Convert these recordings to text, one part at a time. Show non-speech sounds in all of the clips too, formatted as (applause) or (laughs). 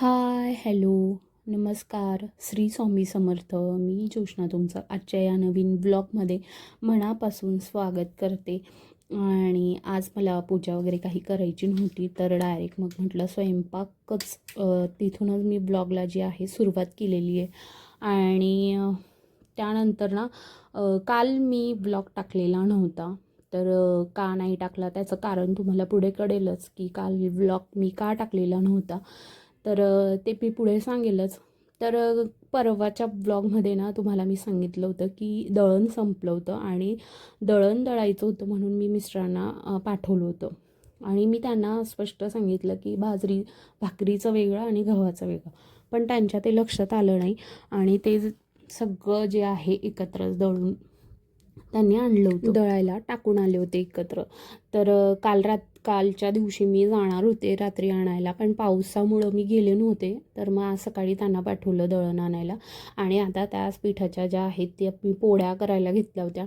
Hi hello. नमस्कार. श्री स्वामी समर्थ. मी जोशना तुमचं आजच्या या नवीन ब्लॉगमध्ये मनापासून स्वागत करते. आणि आज मला पूजा वगैरे काही करायची नव्हती तर डायरेक्ट मग म्हटलं स्वयंपाकच तिथूनच मी ब्लॉगला जी आहे सुरुवात केलेली आहे. आणि त्यानंतर ना काल मी ब्लॉग टाकलेला नव्हता. तर का नाही टाकला त्याचं कारण तुम्हाला पुढे कळेलच की काल ब्लॉग मी का टाकलेला नव्हता. तर ते मी पुढे सांगेलच. तर परवाच्या ब्लॉगमध्ये ना तुम्हाला मी सांगितलं होतं की दळण संपलं होतं आणि दळण दळायचं होतं म्हणून मी मिस्टरांना पाठवलं होतं. आणि मी त्यांना स्पष्ट सांगितलं की बाजरी भाकरीचं वेगळं आणि गव्हाचं वेगळं. पण त्यांच्या ते लक्षात आलं नाही आणि ते सगळं जे आहे एकत्र दळून त्यांनी आणलं होतं. दळायला टाकून आले होते एकत्र. तर काल रात कालच्या दिवशी मी जाणार होते रात्री आणायला पण पावसामुळं मी गेले नव्हते. तर मग आज सकाळी त्यांना पाठवलं दळण आणायला. आणि आता त्याच पिठाच्या ज्या आहेत त्या मी पोळ्या करायला घेतल्या होत्या.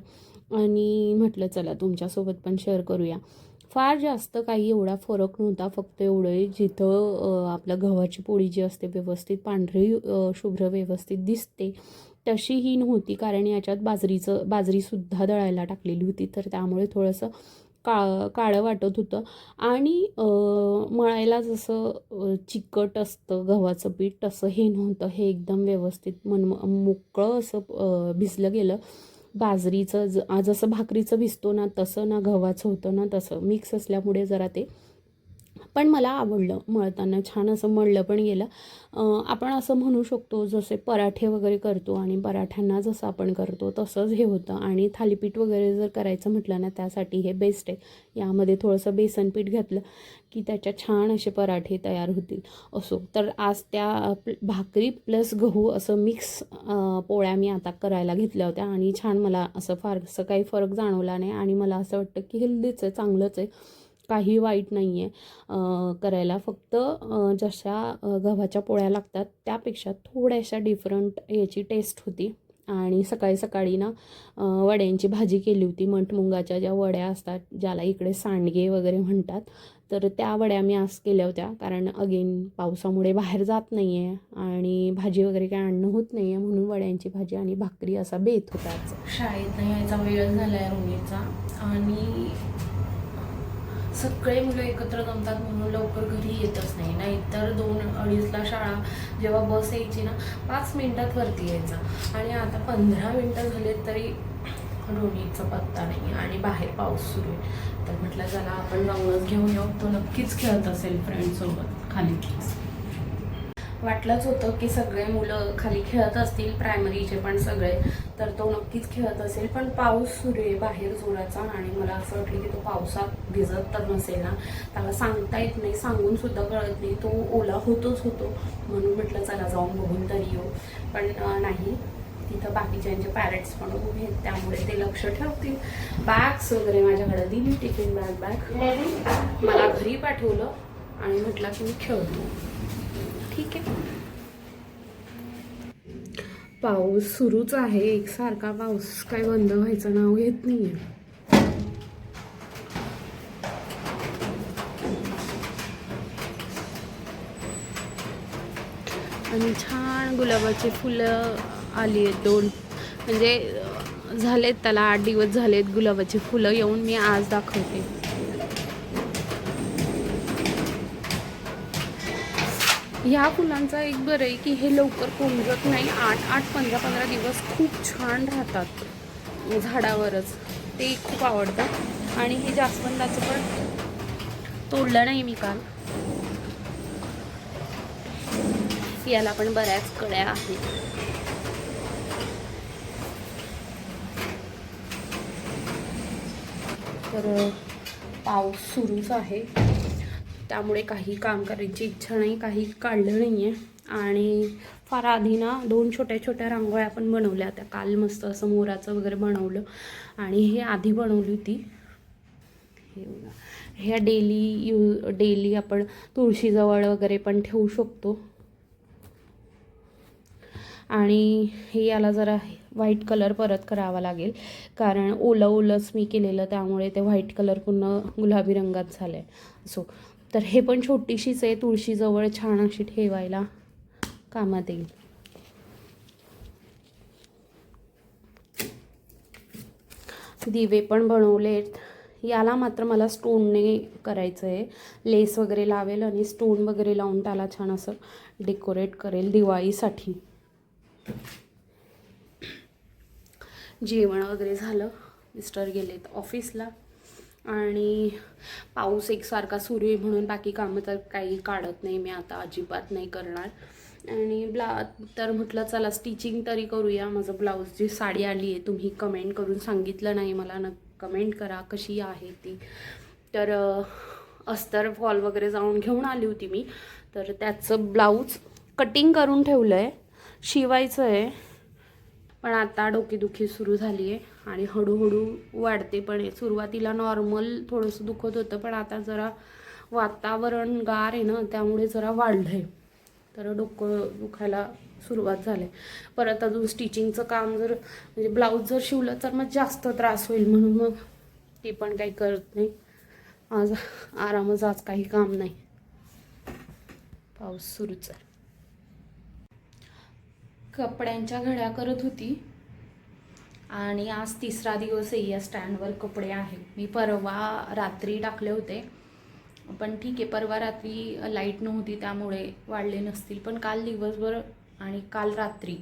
आणि म्हटलं चला तुमच्यासोबत पण शेअर करूया. फार जास्त काही एवढा फरक नव्हता. फक्त एवढं जिथं आपलं गव्हाची पोळी जी असते व्यवस्थित पांढरी शुभ्र व्यवस्थित दिसते तशी ही नव्हती. कारण याच्यात बाजरीचं बाजरीसुद्धा दळायला टाकलेली होती. तर त्यामुळे थोडंसं का काळं वाटत होतं. आणि मळायला जसं चिकट असतं गव्हाचं पीठ तसं हे नव्हतं. हे एकदम व्यवस्थित मन मोकळं असं भिजलं गेलं. बाजरीचं ज जसं भाकरीचं भिजतो ना तसं ना गव्हाचं होतं ना तसं. मिक्स असल्यामुळे जरा ते पण मला आवडलं मळताना छान असं मळलं पण गेलं. आपण असं म्हणू शकतो जसे पराठे वगैरे करतो आणि पराठ्यांना जसं आपण करतो तसंच हे होतं. आणि थालीपीठ वगैरे जर करायचं म्हटलं ना त्यासाठी हे बेस्ट आहे. यामध्ये थोडंसं बेसन पीठ घातलं की त्याच्या छान असे पराठे तयार होतील. असो तर आज त्या भाकरी प्लस गहू असं मिक्स पोळ्या मी आता करायला घेतल्या होत्या आणि छान मला असं फारसं काही फरक जाणवला नाही आणि मला असं वाटतं की हेल्दीच आहे चांगलंच आहे. काही वाईट नाही आहे करायला फक्त जशा गव्हाच्या पोळ्या लागतात त्यापेक्षा थोड्याशा डिफरंट याची टेस्ट होती. आणि सकाळी सकाळी ना वड्यांची भाजी केली होती. मंठमुंगाच्या ज्या वड्या असतात ज्याला इकडे सांडगे वगैरे म्हणतात तर त्या वड्या मी आज केल्या होत्या. कारण अगेन पावसामुळे बाहेर जात नाही आहे आणि भाजी वगैरे काय आणणं होत नाही आहे म्हणून वड्यांची भाजी आणि भाकरी असा बेत होता शाळेत नाही यायचा वेळ झाला आहे रोनीचा आणि सगळे मुलं एकत्र जमतात म्हणून लवकर घरी येतच नाही. नाहीतर दोन अडीचला शाळा जेव्हा बस यायची ना पाच मिनिटात वरती यायचा. आणि आता पंधरा मिनटं झाले तरी रोनीचा पत्ता नाही आणि बाहेर पाऊस सुरू आहे. तर म्हटलं चला आपण जाऊनच घेऊन येऊ. तो नक्कीच खेळत असेल फ्रेंडसोबत खाली. वाटलंच होतं की सगळे मुलं खाली खेळत असतील प्रायमरीचे पण सगळे तर तो नक्कीच खेळत असेल. पण पाऊस सुरू आहे बाहेर जोराचा आणि मला असं वाटलं की तो पावसात भिजत तर नसेल ना. त्याला सांगता येत नाही सांगून सुद्धा कळत नाही. तो ओला होतोच होतो. म्हणून म्हटलं चला जाऊन बघून तरी येऊ. पण नाही. तिथं बाकीच्यांचे पॅरेंट्स पण उभे आहेत त्यामुळे ते लक्ष ठेवतील. बॅग्स वगैरे माझ्याकडे दिली टिफिन बॅग बॅग मला घरी पाठवलं आणि म्हटलं की मी खेळतो. ठीक आहे. पाऊस सुरूच आहे. एकसारखा पाऊस काय बंद व्हायचं नाव घेत नाहीये. आणि छान गुलाबाची फुलं आली आहेत दोन. म्हणजे झालेत त्याला आठ दिवस झालेत गुलाबाची फुलं. येऊन मी आज दाखवते. ह्या फुलांचा एक बरं आहे की हे लवकर कोंजत नाही. आठ आठ पंधरा पंधरा दिवस खूप छान राहतात झाडावरच. ते खूप आवडतं आणि हे जास्वंदाचं पण तोडलं नाही मी काल. याला पण बऱ्याच कळ्या आहेत. तर पाऊस सुरूच आहे. त्यामुळे काही काम करायची इच्छा नाही काही काढलं नाही आहे आणि फार आधी ना दोन छोट्या छोट्या रांगोळ्या पण बनवल्या त्या. काल मस्त असं मोराचं वगैरे बनवलं. आणि हे आधी बनवली होती. ह्या डेली यू डेली आपण तुळशीजवळ वगैरे पण ठेवू शकतो. आणि हे याला जरा व्हाईट कलर परत करावा लागेल. कारण ओलं ओलंच मी केलेलं त्यामुळे ते व्हाईट कलर पूर्ण गुलाबी रंगात झालं आहे सो तर हे पण छोटीशीच आहे तुळशीजवळ छान अशी ठेवायला कामात येईल. दिवे पण बनवलेत. याला मात्र मला स्टोनने करायचं आहे लेस वगैरे लावेल आणि स्टोन वगैरे लावून त्याला छान असं डेकोरेट करेल दिवाळीसाठी. जेवण वगैरे झालं. मिस्टर गेलेत ऑफिसला आणि पाऊस एकसारखा सुरू आहे म्हणून बाकी कामं तर काही काढत नाही. मी आता अजिबात नाही करणार. आणि ब्ला तर म्हटलं चला स्टिचिंग तरी करूया. माझं ब्लाऊजची साडी आली आहे तुम्ही कमेंट करून सांगितलं नाही मला. न कमेंट करा कशी आहे ती. तर अस्तर फॉल वगैरे जाऊन घेऊन आली होती मी. तर त्याचं ब्लाऊज कटिंग करून ठेवलं आहे शिवायचं आहे. पण आता डोकेदुखी सुरू झाली आहे आणि हळूहळू वाढते पण आहे सुरुवातीला नॉर्मल थोडंसं दुखत होतं पण आता जरा वातावरण गार आहे ना त्यामुळे जरा वाढलं आहे तर डोकं दुखायला सुरुवात झाली परत अजून स्टिचिंगचं काम जर म्हणजे ब्लाऊज जर शिवलं तर मग जास्त त्रास होईल म्हणून मग ते पण काही करत नाही. आज आरामच आज काही काम नाही. पाऊस सुरूच आहे. कपड्यांच्या घड्या करत होती. आणि आज तिसरा दिवस आहे या स्टँडवर कपडे आहेत मी परवा रात्री टाकले होते. पण ठीक आहे परवा रात्री लाइट नव्हती त्यामुळे वाढले नसतील. पण काल दिवसभर आणि काल रात्री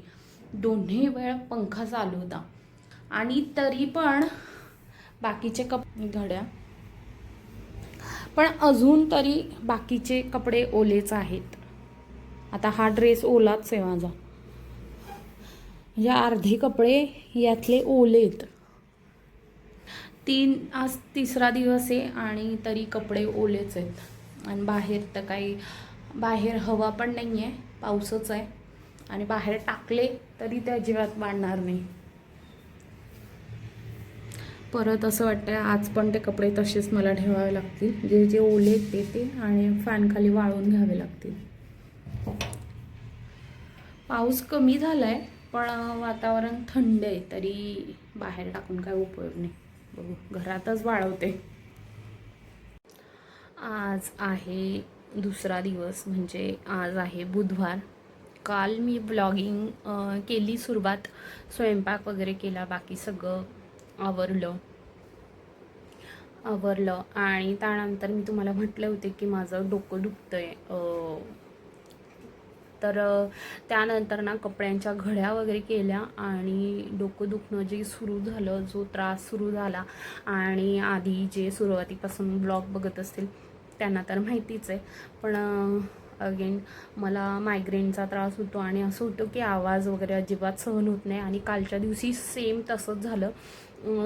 दोन्ही वेळ पंखा चालू होता. आणि तरी पण बाकीचे कप घड्या. पण अजून तरी बाकीचे कपडे ओलेच आहेत. आता हा ड्रेस ओलाच आहे माझा. म्हणजे अर्धे कपडे यातले ओलेत. तीन आज तिसरा दिवस आहे आणि तरी कपडे ओलेच आहेत. आणि बाहेर तर काही बाहेर हवा पण नाही आहे पाऊसच आहे. आणि बाहेर टाकले तरी ते अजिबात वाढणार नाही. परत असं वाटतं आज पण ते कपडे तसेच मला ठेवावे लागतील. जे जे ओले आहेत ते ते आणि फॅनखाली वाळून घ्यावे लागतील. पाऊस कमी झाला आहे पण वातावरण थंड आहे तरी बाहेर टाकून काय उपयोग नाही. बघू घरातच वाळवते. आज आहे दुसरा दिवस म्हणजे आज आहे बुधवार. काल मी ब्लॉगिंग केली सुरुवात स्वयंपाक वगैरे केला बाकी सगळं आवरलं. आवरलं आणि त्यानंतर मी तुम्हाला म्हटले होते की माझं डोकं दुखतं आहे तर त्यानंतर ना कपड्यांच्या घड्या वगैरे केल्या आणि डोकं दुखणं जे सुरू झालं जो त्रास सुरू झाला आणि आधी जे सुरुवातीपासून ब्लॉग बघत असतील त्यांना तर माहितीच आहे. पण अगेन मला मायग्रेनचा त्रास होतो आणि असं होतं की आवाज वगैरे अजिबात सहन होत नाही आणि कालच्या दिवशी सेम तसंच झालं.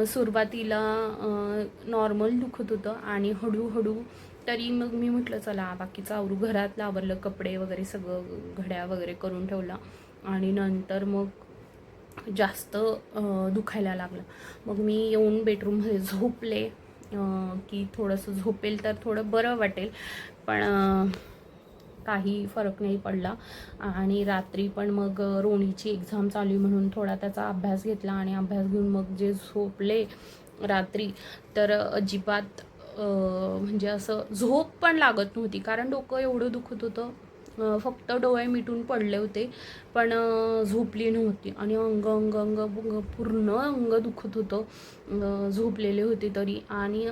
सुरुवातीला नॉर्मल दुखत होतं आणि हळूहळू तरी मग मी म्हटलं चला बाकीचं आवरू. घरात आवरलं कपडे वगैरे सगळं घड्या वगैरे करून ठेवला. आणि नंतर मग जास्त दुखायला लागलं. मग मी येऊन बेडरूममध्ये (laughs) झोपले. की थोडंसं झोपेल तर थोडं बरं वाटेल पण काही फरक नाही पडला. आणि रात्री पण मग रोणीची एक्झाम चालू आहे म्हणून थोडा त्याचा अभ्यास घेतला. आणि अभ्यास घेऊन मग जे झोपले रात्री तर अजिबात म्हणजे असं झोप पण लागत नव्हती. कारण डोकं एवढं दुखत होतं. फक्त डोळे मिटून पडले होते. पण झोपली नव्हती. आणि अंग अंग अंग पूर्ण अंग दुखत होतं. झोपलेले होते तरी. आणि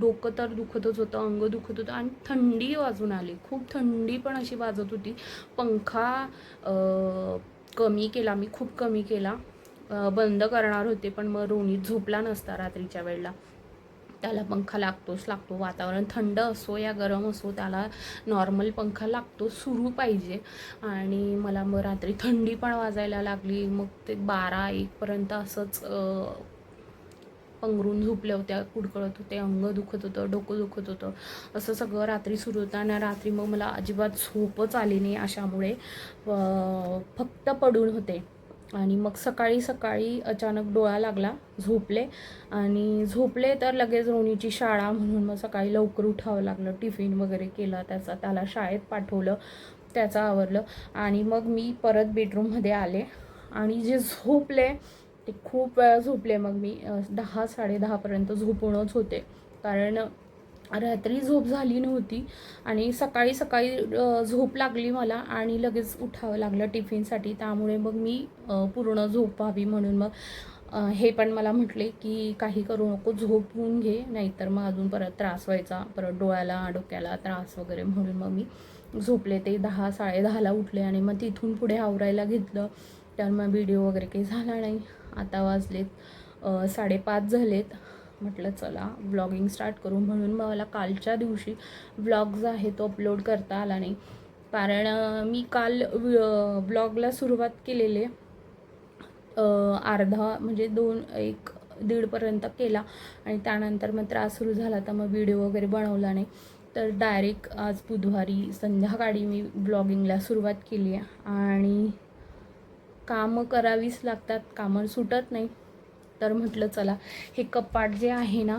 डोकं तर दुखतच होतं. अंग दुखत होतं. आणि थंडी वाजून आली. खूप थंडी पण अशी वाजत होती. पंखा कमी केला. मी खूप कमी केला. बंद करणार होते. पण मग रोणीत झोपला नसता रात्रीच्या वेळेला. त्याला पंखा लागतोच लागतो वातावरण. थंड असो या गरम असो त्याला नॉर्मल पंखा लागतो सुरू पाहिजे. आणि मला मग रात्री थंडी पण वाजायला लागली. मग ते बारा एकपर्यंत असंच पंगरून झोपल्या होत्या कुडकळत होते अंग दुखत होतं डोकं दुखत होतं. असं सगळं रात्री सुरू होतं. आणि रात्री मग मला अजिबात झोपच आली नाही अशामुळे फक्त पडून होते. आणि मग सकाळी सकाळी अचानक डोळा लागला झोपले. आणि झोपले तर लगेच रोणीची शाळा म्हणून मग सकाळी लवकर उठावं लागलं. टिफिन वगैरे केला त्याचा त्याला शाळेत पाठवलं त्याचं आवरलं. आणि मग मी परत बेडरूममध्ये आले. आणि जे झोपले ते खूप वेळा झोपले. मग मी दहा साडेदहापर्यंत झोपूनच होते. कारण रात्री झोप झाली नव्हती. आणि सकाळी सकाळी झोप लागली मला आणि लगेच उठावं लागलं टिफिनसाठी. त्यामुळे मग मी पूर्ण झोप व्हावी म्हणून मग हे पण मला म्हटले की काही करू नको झोपून घे. नाहीतर मग अजून परत त्रास व्हायचा. परत डोळ्याला डोक्याला त्रास वगैरे म्हणून मग मी झोपले. ते दहा साडे दहाला उठले आणि मग तिथून पुढे आवरायला घेतलं. तर मग व्हिडिओ वगैरे काही झाला नाही. आता वाजलेत साडेपाच झालेत. म्हटलं चला ब्लॉगिंग स्टार्ट करू. म्हणून मला कालच्या दिवशी ब्लॉग जो आहे तो अपलोड करता आला नाही. कारण मी काल ब्लॉगला सुरुवात केलेले अर्धा म्हणजे दोन एक दीडपर्यंत केला. आणि त्यानंतर मग त्रास सुरू झाला तर मग व्हिडिओ वगैरे बनवला नाही. तर डायरेक्ट आज बुधवारी संध्याकाळी मी ब्लॉगिंगला सुरुवात केली आहे. आणि कामं करावीच लागतात कामं सुटत नाही. तर म्हटलं चला हे कपाट जे आहे ना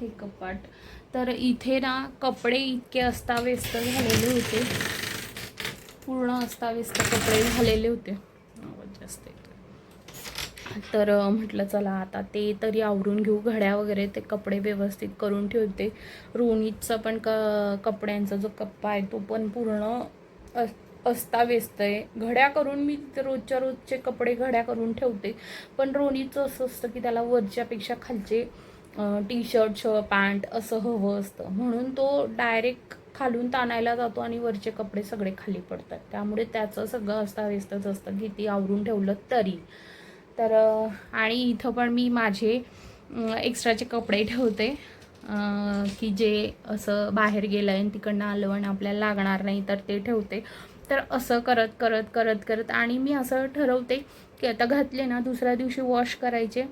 हे कपाट. तर इथे ना कपडे इतके अस्ताव्यस्त झालेले होते. पूर्ण अस्ताव्यस्त कपडे झालेले होते. जास्त तर म्हटलं चला आता ते तरी आवरून घेऊ. घड्या वगैरे ते कपडे व्यवस्थित करून ठेवते. रोनीतचा पण क कपड्यांचा जो कप्पा आहे तो पण पूर्ण अस अस्ताव्यस्त आहे घड्या करून मी तिथे रोजच्या रोजचे कपडे घड्या करून ठेवते. पण रोनीचं असं असतं की त्याला वरच्यापेक्षा खालचे टी शर्ट श पॅन्ट असं हवं असतं. म्हणून तो डायरेक्ट खालून ताणायला जातो आणि वरचे कपडे सगळे खाली पडतात. त्यामुळे त्याचं सगळं अस्ताव्यस्तच असतं किती आवरून ठेवलं तरी. तर आणि इथं पण मी माझे एक्स्ट्राचे कपडे ठेवते. की जे असं बाहेर गेलं आहे आणि तिकडनं आलं आणि आपल्याला लागणार नाही तर ते ठेवते. तर असं करत करत करत करत आणि मी असं ठरवते की आता घातले ना दुसऱ्या दिवशी वॉश करायचे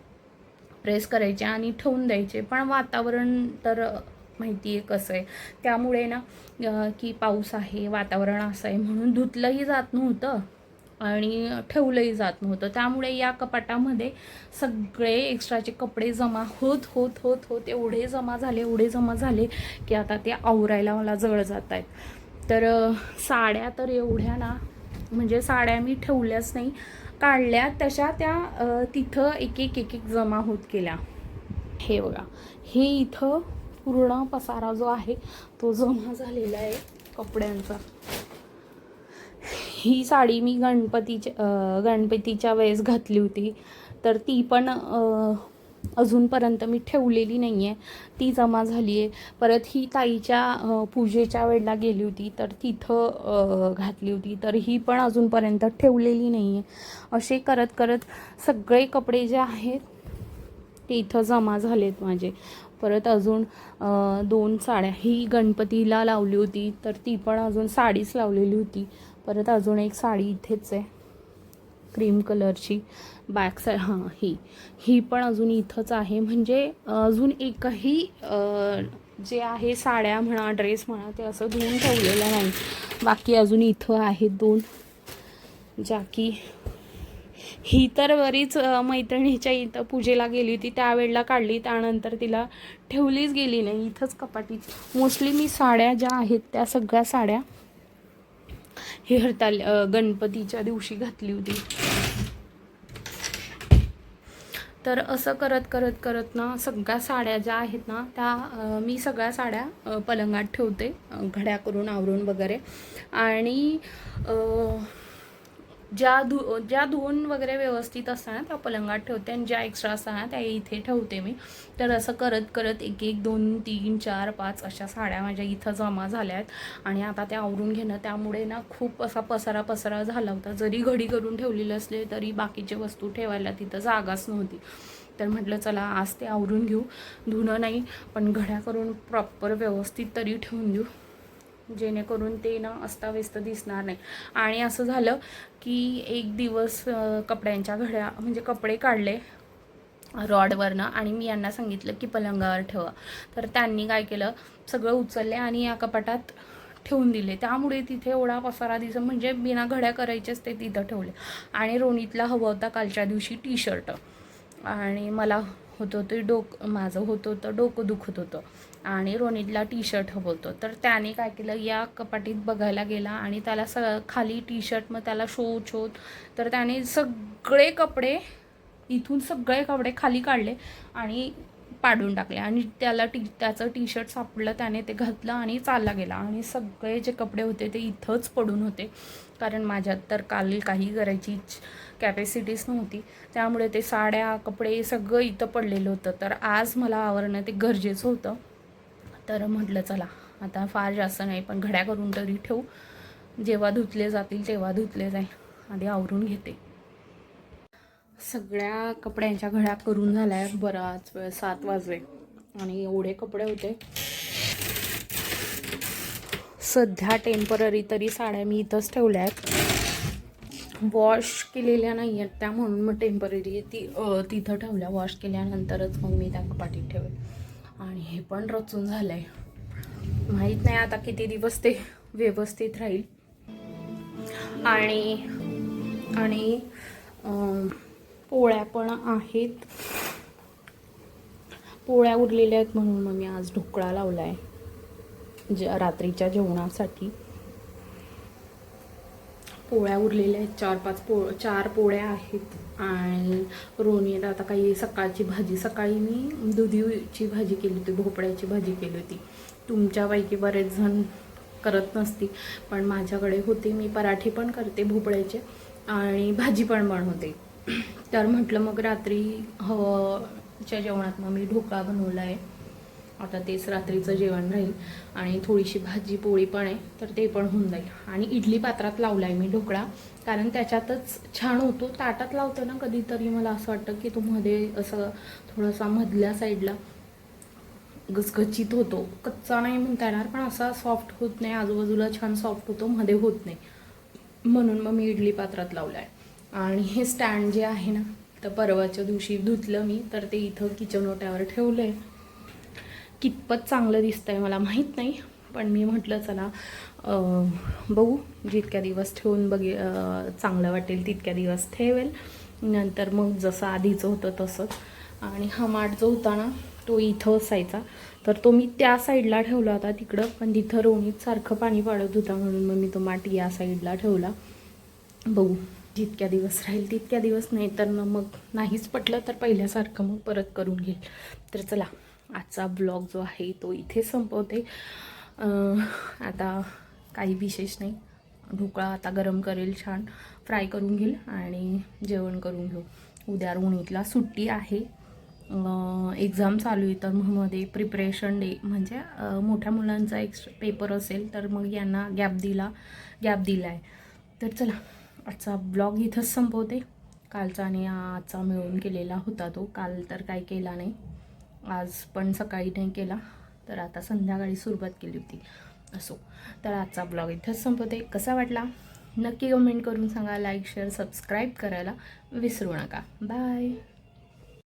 प्रेस करायचे आणि ठेवून द्यायचे. पण वातावरण तर माहिती आहे कसं आहे. त्यामुळे ना की पाऊस आहे वातावरण असं आहे म्हणून धुतलंही जात नव्हतं आणि ठेवलंही जात नव्हतं. त्यामुळे या कपाटामध्ये सगळे एक्स्ट्राचे कपडे जमा होत होत होत होत एवढे जमा झाले एवढे जमा झाले की आता ते आवरायला मला जवळ जात आहेत. तर साड्या तर एवढ्या ना म्हणजे साड्या मी ठेवल्याच नाही. काढल्या तशा त्या तिथं एक एक एक एक जमा होत गेल्या. हे बघा हे इथं पूर्ण पसारा जो आहे तो जमा झालेला आहे कपड्यांचा. ही साडी मी गणपतीच्या गणपतीच्या वेळेस घातली होती. तर ती पण अजूनपर्यंत मी ठेवलेली नाही आहे ती जमा झाली आहे परत ही ताईच्या पूजेच्या वेळेला गेली होती तर तिथं घातली होती. तर ही पण अजूनपर्यंत ठेवलेली नाही आहे असे करत करत सगळे कपडे जे आहेत ते इथं जमा झालेत माझे. परत अजून दोन साड्या. ही गणपतीला लावली होती तर ती पण अजून साडीच लावलेली होती. परत अजून एक साडी इथेच आहे. क्रीम कलरची बॅक साईड हां ही. ही पण अजून इथंच आहे. म्हणजे अजून एकही जे आहे साड्या म्हणा ड्रेस म्हणा ते असं धुवून ठेवलेलं नाही. बाकी अजून इथं आहेत दोन. ज्या की ही तर बरीच मैत्रिणीच्या इथं पूजेला गेली होती. त्यावेळेला काढली त्यानंतर तिला ठेवलीच गेली नाही. इथंच कपाटीत मोस्टली मी साड्या ज्या आहेत त्या सगळ्या साड्या ही हरताल गणपतीच्या दिवशी घातली होती. तर असं करत करत करत ना सगळ्या साड्या ज्या आहेत ना त्या मी सगळ्या साड्या पलंगात ठेवते घड्या करून आवरून वगैरे. आणि ज्या धु ज्या धुवून वगैरे व्यवस्थित असतात त्या पलंगात ठेवते आणि ज्या एक्स्ट्रा असतात त्या इथे ठेवते मी. तर असं करत करत एक एक दोन तीन चार पाच अशा साड्या माझ्या इथं जमा झाल्या आहेत आणि आता त्या आवरून घेणं त्यामुळे ना खूप असा पसारा पसारा झाला होता. जरी घडी करून ठेवलेलं असले तरी बाकीचे वस्तू ठेवायला तिथं जागाच नव्हती. तर म्हटलं चला आज ते आवरून घेऊ. धुणं नाही पण घड्या करून प्रॉपर व्यवस्थित तरी ठेवून देऊ. जेणेकरून ते ना अस्ताव्यस्त दिसणार नाही. आणि असं झालं की एक दिवस कपड्यांच्या घड्या म्हणजे कपडे काढले रॉडवरनं आणि मी यांना सांगितलं की पलंगावर ठेवा. तर त्यांनी काय केलं सगळं उचलले आणि या कपाटात ठेवून दिले. त्यामुळे तिथे एवढा पसारा दिसत म्हणजे बिना घड्या करायचेच ते तिथं ठेवले. आणि रोनीतला हवं होता कालच्या दिवशी टी शर्ट आणि मला होतं ते डोक माझं होतं होतं डोकं दुखत होतं. आणि रोनितला टी शर्ट हवं होतं तर त्याने काय केलं या कपाटीत बघायला गेला आणि त्याला स खाली टी शर्ट मग त्याला शोध शोध तर त्याने सगळे कपडे इथून सगळे कपडे खाली काढले आणि पाडून टाकले. आणि त्याला टी त्याचं टी शर्ट सापडलं त्याने ते घातलं आणि चालला गेला. आणि सगळे जे कपडे होते ते इथंच पडून होते. कारण माझ्यात तर काल काही करायची कॅपॅसिटीच नव्हती. त्यामुळे ते साड्या कपडे सगळं इथं पडलेलं होतं. तर आज मला आवरणं ते गरजेचं होतं. तर म्हटलं चला आता फार जास्त नाही पण घड्या करून तरी ठेवू. जेव्हा धुतले जातील तेव्हा धुतले जाईल. आधी आवरून घेते. सगळ्या कपड्यांच्या घड्या करून झाल्या बराच वेळ सात वाजले आणि एवढे कपडे होते. सध्या टेंपररी तरी साड्या मी इथंच ठेवल्या आहेत. वॉश केलेल्या नाही आहेत त्या म्हणून मग टेंपररी ती तिथं ठेवल्या. वॉश केल्यानंतरच मग मी त्या कपाटीत ठेवेल. आणि हे पण रचून झालं आहे माहीत नाही आता किती दिवस ते व्यवस्थित राहील. आणि आणि पोळ्या पण आहेत. पोळ्या उरलेल्या आहेत म्हणून मग मी आज ढोकळा लावला आहे ज रात्रीच्या जेवणासाठी. पोळ्या उरलेल्या आहेत. चार पाच पो चार पोळ्या आहेत. आणि रोणीत आता काही सकाळची भाजी सकाळी मी दुधीची भाजी केली होती भोपळ्याची भाजी केली होती. तुमच्यापैकी बरेच जण करत नसती पण माझ्याकडे होते. मी पराठे पण करते भोपळ्याचे आणि भाजी पण बनवते. तर म्हटलं मग रात्री हवच्या जेवणात मग मी ढोकळा बनवला आहे आता तेच रात्रीचं जेवण राहील आणि थोडीशी भाजी पोळी पण आहे तर ते पण होऊन जाईल. आणि इडली पात्रात लावला आहे मी ढोकळा कारण त्याच्यातच छान होतो. ताटात लावतो ना कधीतरी मला असं वाटतं की तो मध्ये असं थोडासा मधल्या साईडला गचगचीत होतो. कच्चा नाही म्हणता येणार पण असा सॉफ्ट होत नाही. आजूबाजूला छान सॉफ्ट होतो मध्ये होत नाही. म्हणून मग मी इडली पात्रात लावला आहे आणि हे स्टँड जे आहे ना तर परवाच्या दिवशी धुतलं मी तर ते इथं किचन ओट्यावर ठेवलं आहे कितपत चांगलं दिसतंय मला माहीत नाही पण मी म्हटलं चला बघू. जितक्या दिवस ठेवून बघे चांगलं वाटेल तितक्या दिवस ठेवेल. नंतर मग जसं आधीचं होतं तसंच. आणि हा माठ जो होता ना तो इथं असायचा. तर तो मी त्या साईडला ठेवला होता तिकडं पण तिथं रोणीत सारखं पाणी पाडत होता म्हणून मग मी तो माठ या साईडला ठेवला. बघू जितक्या दिवस राहील तितक्या दिवस नाही तर मग नाहीच पटलं तर पहिल्यासारखं मग परत करून घेईल. तर चला आजचा ब्लॉग जो आहे तो इथे संपवते. आता काही विशेष नाही. ढोकळा आता गरम करेल छान. फ्राय करून घेईल आणि जेवण करून घेऊ. उद्या रोणीतला सुट्टी आहे. एक्झाम चालू आहे तर मग मध्ये प्रिपरेशन डे म्हणजे मोठ्या मुलांचा एक पेपर असेल तर मग यांना गॅप दिला गॅप दिला आहे तर चला आजचा ब्लॉग इथंच संपवते. कालचा आणि आजचा मिळून केलेला होता तो. काल तर काही केला नाही. आज पण सकाळी नाही केला तर आता संध्याकाळी सुरुवात केली होती. असो. तर आजचा ब्लॉग इथंच संपवते. कसा वाटला? नक्की कमेंट करून सांगा. लाईक शेअर सबस्क्राईब करायला विसरू नका. बाय